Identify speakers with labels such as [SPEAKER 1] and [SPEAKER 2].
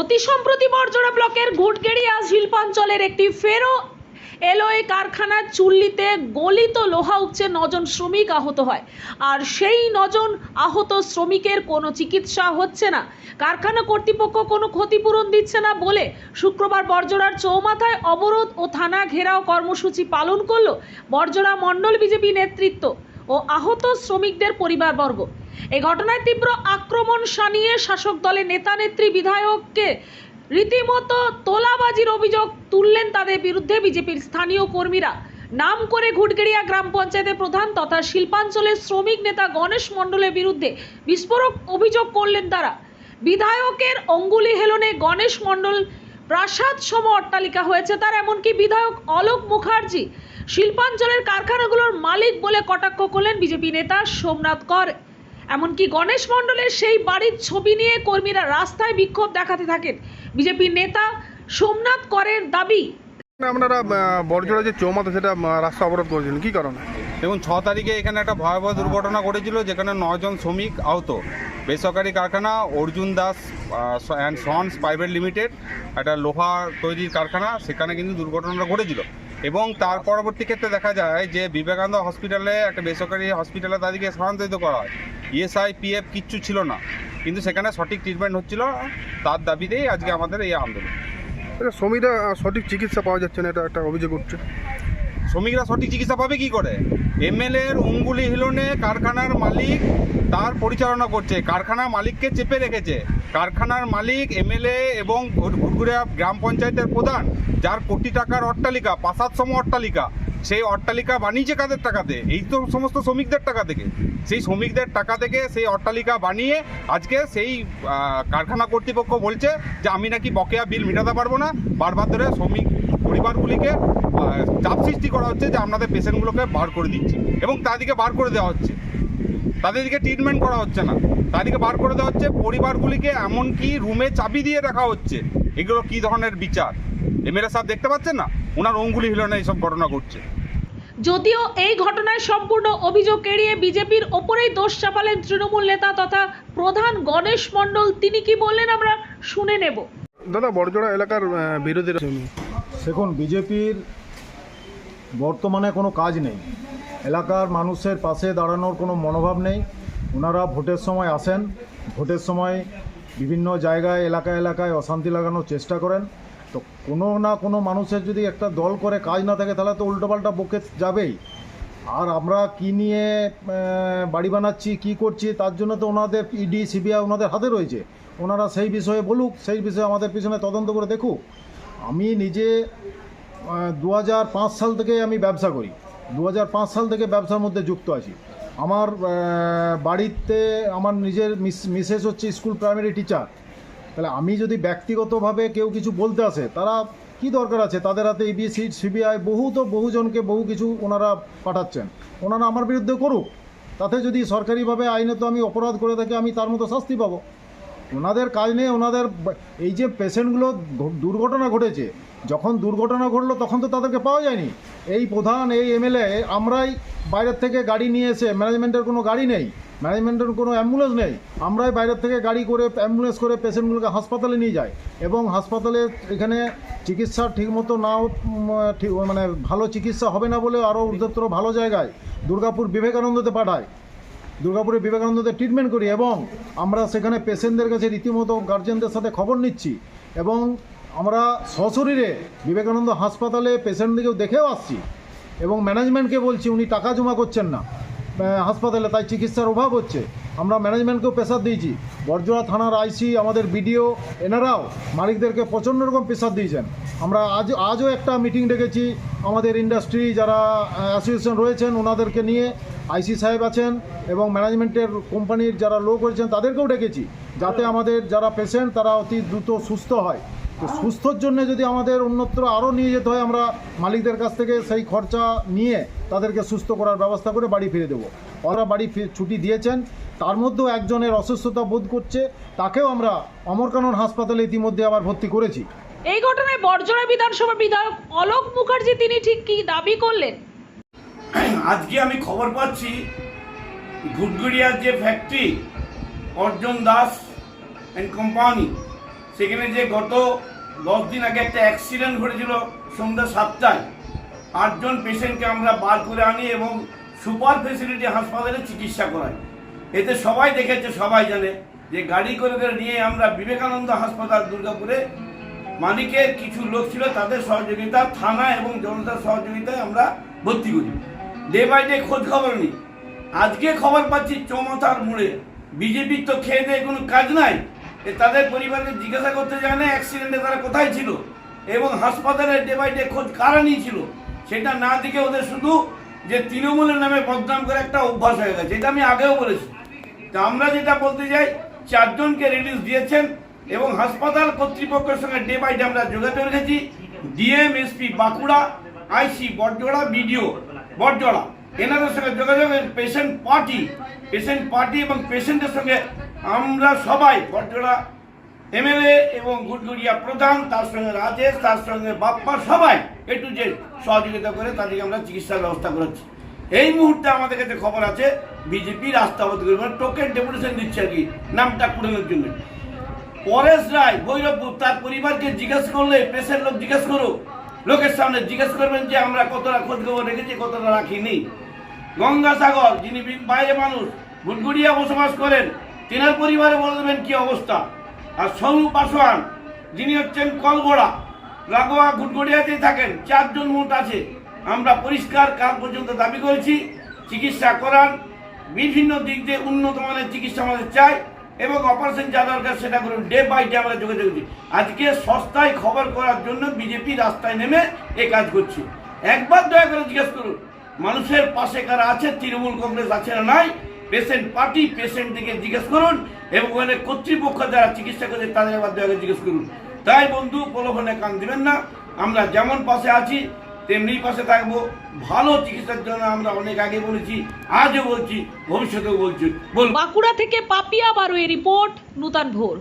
[SPEAKER 1] অতি সম্প্রতি বর্জরা ব্লকের ঘুটগেড়িয়া শিল্পাঞ্চলের একটি ফেরো এলওয়ে কারখানার চুল্লিতে গলিত লোহা উপচে নজন শ্রমিক আহত হয়। আর সেই নজন আহত শ্রমিকের কোনো চিকিৎসা হচ্ছে না। কারখানা কর্তৃপক্ষ কোনো ক্ষতিপূরণ দিচ্ছে না বলে শুক্রবার বর্জরার চৌমাথায় অবরোধ ও থানা ঘেরাও কর্মসূচি পালন করল বর্জরা মণ্ডল বিজেপি নেতৃত্ব। ও আহত শ্রমিকদের পরিবারবর্গ। এই ঘটনায় তীব্র আক্রমণ শানিয়ে শাসক দলের নেতা নেত্রী বিধায়ককে রীতিমতো তোলাবাজির অভিযোগ তুললেন তাদের বিরুদ্ধে বিজেপির স্থানীয় কর্মীরা। নাম করে ঘুটগেড়িয়া গ্রাম পঞ্চায়েতের প্রধান তথা শিল্পাঞ্চলের শ্রমিক নেতা গণেশ মণ্ডলের বিরুদ্ধে বিস্ফোরক অভিযোগ করলেন তারা। বিধায়কের অঙ্গুলি হেলনে গণেশ মণ্ডল প্রাসাদ সম অট্টালিকা হয়েছে তার, এমনকি বিধায়ক অলোক মুখার্জি শিল্পাঞ্চলের কারখানাগুলোর মালিক বলে কটাক্ষ করলেন বিজেপি নেতা সোমনাথ কর। এমনকি গণেশ মণ্ডলের সেই বাড়ির ছবি নিয়ে কর্মীরা রাস্তায় বিক্ষোভ দেখাতে থাকেন। বিজেপি নেতা সোমনাথ করের দাবি
[SPEAKER 2] আপনারা বড়জোড়া যে চৌমাথা সেটা রাস্তা অবরোধ করেছেন কি কারণে?
[SPEAKER 3] দেখুন ছ তারিখে এখানে একটা ভয়াবহ দুর্ঘটনা ঘটেছিল যেখানে নজন শ্রমিক আহত। বেসরকারি কারখানা Arjun Das and sons private limited একটা লোহা তৈরির কারখানা সেখানে কিন্তু দুর্ঘটনাটা ঘটেছিল। এবং তার পরবর্তী ক্ষেত্রে দেখা যায় যে বিবেকানন্দ হসপিটালে একটা বেসরকারি হসপিটালে তাদেরকে স্থানান্তরিত করা হয়। ইএসআই পিএফ কিচ্ছু ছিল না। কিন্তু সেখানে সঠিক ট্রিটমেন্ট হচ্ছিল। তার দাবিতেই আজকে আমাদের এই আন্দোলন।
[SPEAKER 2] এটা শ্রমিকরা সঠিক চিকিৎসা পাওয়া যাচ্ছে না, এটা একটা অভিযোগ উঠছে।
[SPEAKER 3] শ্রমিকরা সঠিক চিকিৎসা পাবে কি করে? এমএলএ এর উঙ্গুলি হিলনে কারখানার মালিক তার পরিচালনা করছে। কারখানার মালিককে চেপে রেখেছে। কারখানার মালিক, এমএলএ এবং ঘুরঘুরিয়া গ্রাম পঞ্চায়েতের প্রধান, যার কোটি টাকার অট্টালিকা পাঁচাত সম অট্টালিকা, সেই অট্টালিকা বানিয়েছে কাদের টাকাতে? এই তো সমস্ত শ্রমিকদের টাকা থেকে। সেই শ্রমিকদের টাকা থেকে সেই অট্টালিকা বানিয়ে আজকে সেই কারখানা কর্তৃপক্ষ বলছে যে, আমি নাকি বকেয়া বিল মেটাতে পারব না। বারবার ধরে শ্রমিক পরিবারগুলিকে চাপ সৃষ্টি করা হচ্ছে যে আপনাদের পেশেন্টগুলোকে বার করে দিচ্ছি এবং তাদেরকে বার করে দেওয়া হচ্ছে। তাদেরকে ট্রিটমেন্ট করা হচ্ছে না। তাদেরকে বার করে দেওয়া হচ্ছে পরিবারগুলিকে এমনকি রুমে চাবি দিয়ে রাখা হচ্ছে। এগুলো কী ধরনের বিচার? এমএলএ সাহেব দেখতে পাচ্ছেন না? ওনার অঙ্গুলি হিল না এইসব ঘটনা ঘটছে।
[SPEAKER 1] যদিও এই ঘটনায় সম্পূর্ণ অভিযোগ এড়িয়ে বিজেপির ওপরেই দোষ চাপালেন তৃণমূল নেতা তথা প্রধান গণেশ মণ্ডল তিনি কি বললেন আমরা শুনে নেব।
[SPEAKER 2] দাদা বড়জোড়া এলাকার বিরোধীরা
[SPEAKER 4] দেখুন, বিজেপির বর্তমানে কোনো কাজ নেই। এলাকার মানুষের পাশে দাঁড়ানোর কোনো মনোভাব নেই। ওনারা ভোটের সময় আসেন, ভোটের সময় বিভিন্ন জায়গায় এলাকা এলাকায় অশান্তি লাগানোর চেষ্টা করেন। তো কোনো না কোনো মানুষের যদি একটা দল করে কাজ না থাকে, তাহলে তো উল্টোপাল্টা বকে যাবেই। আর আমরা কি নিয়ে বাড়ি বানাচ্ছি, কি করছি, তার জন্য তো ওনাদের ইডি সিবিআই ওনাদের হাতে রয়েছে। ওনারা সেই বিষয়ে বলুক, সেই বিষয়ে আমাদের পিছনে তদন্ত করে দেখুক। আমি নিজে দু হাজার পাঁচ সাল থেকে আমি ব্যবসা করি। দু হাজার পাঁচ সাল থেকে ব্যবসার মধ্যে যুক্ত আছি। আমার বাড়িতে আমার নিজের মিস- মিসেস হচ্ছে স্কুল প্রাইমারি টিচার। তাহলে আমি যদি ব্যক্তিগতভাবে কেউ কিছু বলতে আসে, তারা কি দরকার আছে? তাদের হাতে ইবিসি সিবিআই বহু তো বহুজনকে বহু কিছু ওনারা পাঠাচ্ছেন। ওনারা আমার বিরুদ্ধে করুক। তাতে যদি সরকারিভাবে আইনে তো আমি অপরাধ করে থাকি, আমি তার মতো শাস্তি পাবো। ওনাদের কাজ নেই, ওনাদের এই যে পেশেন্টগুলো দুর্ঘটনা ঘটেছে, যখন দুর্ঘটনা ঘটলো তখন তো তাদেরকে পাওয়া যায়নি। এই প্রধান, এই এমএলএ, আমরাই বাইরের থেকে গাড়ি নিয়ে এসে, ম্যানেজমেন্টের কোনো গাড়ি নেই, ম্যানেজমেন্টের কোনো অ্যাম্বুলেন্স নেই, আমরাই বাইরের থেকে গাড়ি করে, অ্যাম্বুলেন্স করে পেশেন্টগুলোকে হাসপাতালে নিয়ে যাই এবং হাসপাতালে এখানে চিকিৎসা ঠিকমতো নাও ঠিক মানে ভালো চিকিৎসা হবে না বলে আরও উর্ধত্তর ভালো জায়গায় দুর্গাপুর বিবেকানন্দতে পাঠায়। দুর্গাপুরে বিবেকানন্দদের ট্রিটমেন্ট করি এবং আমরা সেখানে পেশেন্টদের কাছে রীতিমতো গার্জেনদের সাথে খবর নিচ্ছি এবং আমরা সশরীরে বিবেকানন্দ হাসপাতালে পেশেন্টদেরকেও দেখেও আসছি এবং ম্যানেজমেন্টকে বলছি, উনি টাকা জমা করছেন না। হাসপাতালে তাই চিকিৎসার অভাব হচ্ছে। আমরা ম্যানেজমেন্টকেও প্রেসার দিয়েছি। বরজোড়া থানার আইসি আমাদের বিডিও এনারাও মালিকদেরকে প্রচণ্ড রকম প্রেসার দিয়েছেন। আমরা আজ, আজও একটা মিটিং ডেকেছি। আমাদের ইন্ডাস্ট্রি যারা অ্যাসোসিয়েশন রয়েছেন, ওনাদেরকে নিয়ে আইসি সাহেব আছেন এবং ম্যানেজমেন্টের কোম্পানির যারা লোক রয়েছেন, তাদেরকেও ডেকেছি। যাতে আমাদের যারা পেশেন্ট তারা অতি দ্রুত সুস্থ হয়। তো সুস্থর জন্য যদি আমাদের অন্যত্র আরও নিয়ে যেতে হয়, আমরা মালিকদের কাছ থেকে সেই খরচা নিয়ে তাদেরকে সুস্থ করার ব্যবস্থা করে বাড়ি ফিরে দেবো। ওরা বাড়ি ছুটি দিয়েছেন। তার মধ্যেও একজনের অসুস্থতা বোধ করছে। তাকেও আমরা অমরকানন হাসপাতালে ইতিমধ্যে আবার ভর্তি করেছি।
[SPEAKER 1] এই ঘটনায় বর্জরা বিধানসভার বিধায়ক অলোক মুখার্জি তিনি ঠিক কি দাবি করলেন?
[SPEAKER 5] আজকে আমি খবর পাচ্ছি ঘুটগুড়িয়ার যে factory Arjun Das and company সেখানে যে গত দশ দিন আগে একটা অ্যাক্সিডেন্ট ঘটেছিল সন্ধ্যা সাতটায়। আটজন পেশেন্টকে আমরা বার করে আনি এবং সুপার ফেসিলিটি হাসপাতালে চিকিৎসা করায়। এতে সবাই দেখেছে, সবাই জানে যে গাড়ি করে করে নিয়ে আমরা বিবেকানন্দ হাসপাতাল দুর্গাপুরে মালিকের কিছু লোক ছিল, তাদের সহযোগিতা থানা এবং জনতার সহযোগিতায় আমরা ভর্তি করি। ডে বাই ডে খোঁজ খবর নিই। আজকে খবর পাচ্ছি চৌমাথার মোড়ে। বিজেপির তো খেয়ে দিয়ে কোনো কাজ নাই। এ তাদের পরিবারকে জিজ্ঞাসা করতে যায় না অ্যাক্সিডেন্টে তারা কোথায় ছিল। এবং হাসপাতালে ডে বাই ডে খোঁজ কারা নিয়েছিল? সেটা না দিকে ওদের শুধু যে তৃণমূলের নামে বদনাম করে একটা অভ্যাস হয়ে গেছে, এটা আমি আগেও বলেছি। তা আমরা যেটা বলতে চাই, চারজনকে রিলিজ দিয়েছেন এবং হাসপাতাল কর্তৃপক্ষের সঙ্গে ডে বাই ডে আমরা যোগাযোগ রেখেছি। DM SP Bankura IC Batjora BDO Batjora. এনাদের সঙ্গে যোগাযোগের পেশেন্ট পার্টি পেশেন্ট পার্টি এবং পেশেন্টের সঙ্গে আমরা সবাই বটজোড়া এমএলএ এবং গুডগুড়িয়া প্রধান, তার সঙ্গে রাজেশ, তার সঙ্গে বাপ্পা, সবাই একটু যে সহযোগিতা করে তাদেরকে আমরা চিকিৎসার ব্যবস্থা করাচ্ছি। এই মুহূর্তে আমাদের কাছে খবর আছে বিজেপি রাস্তা অবধি মানে টোকেন ডেপুটেশন দিচ্ছে আর কি, নামটা কুড়ানোর জন্য। পরেশ রায় ভৈরবপুর তার পরিবারকে জিজ্ঞেস করলে প্রেসের লোক জিজ্ঞেস করো লোকের সামনে জিজ্ঞেস করবেন যে, আমরা কতটা খোঁজ খবর রেখেছি, কতটা রাখিনি? গঙ্গাসাগর, যিনি বাইরে মানুষ গুটগুড়িয়া বসবাস করেন, তেনার পরিবারে বলে দেবেন কি অবস্থা? আর সৌরভ পাসোয়ান, যিনি হচ্ছেন কলগোড়া লাগোয়া গুটগুড়িয়াতেই থাকেন, চারজন মোট আছে। আমরা পরিষ্কার কাল পর্যন্ত দাবি করেছি, চিকিৎসা করান বিভিন্ন দিক দিয়ে উন্নত মানের চিকিৎসা আমাদের চাই এবং অপারেশন যা দরকার সেটা করুন, ডে বাই ডে আমরা যোগাযোগ করছি। আজকে সস্তায় খবর করার জন্য বিজেপি রাস্তায় নেমে এ কাজ করছে। একবার দয়া করে জিজ্ঞেস করুন, মানুষের পাশে কারা আছে? তৃণমূল কংগ্রেস আছে না নাই? পেশেন্ট পার্টি পেশেন্ট দিকে জিজ্ঞেস করুন এবং ওখানে কর্তৃপক্ষ যারা চিকিৎসা করে তাদের আবার জিজ্ঞেস করুন। তাই বন্ধু, প্রলোভনে কান দিবেন না। আমরা যেমন পাশে আছি, তেমনি পাশে থাকব। ভালো চিকিৎসার জন্য আমরা অনেক আগে বলেছি, আজও বলছি, ভবিষ্যতেও বলছি।
[SPEAKER 1] বাঁকুড়া থেকে পাপিয়া বারোয়ের রিপোর্ট, নূতন ভোর।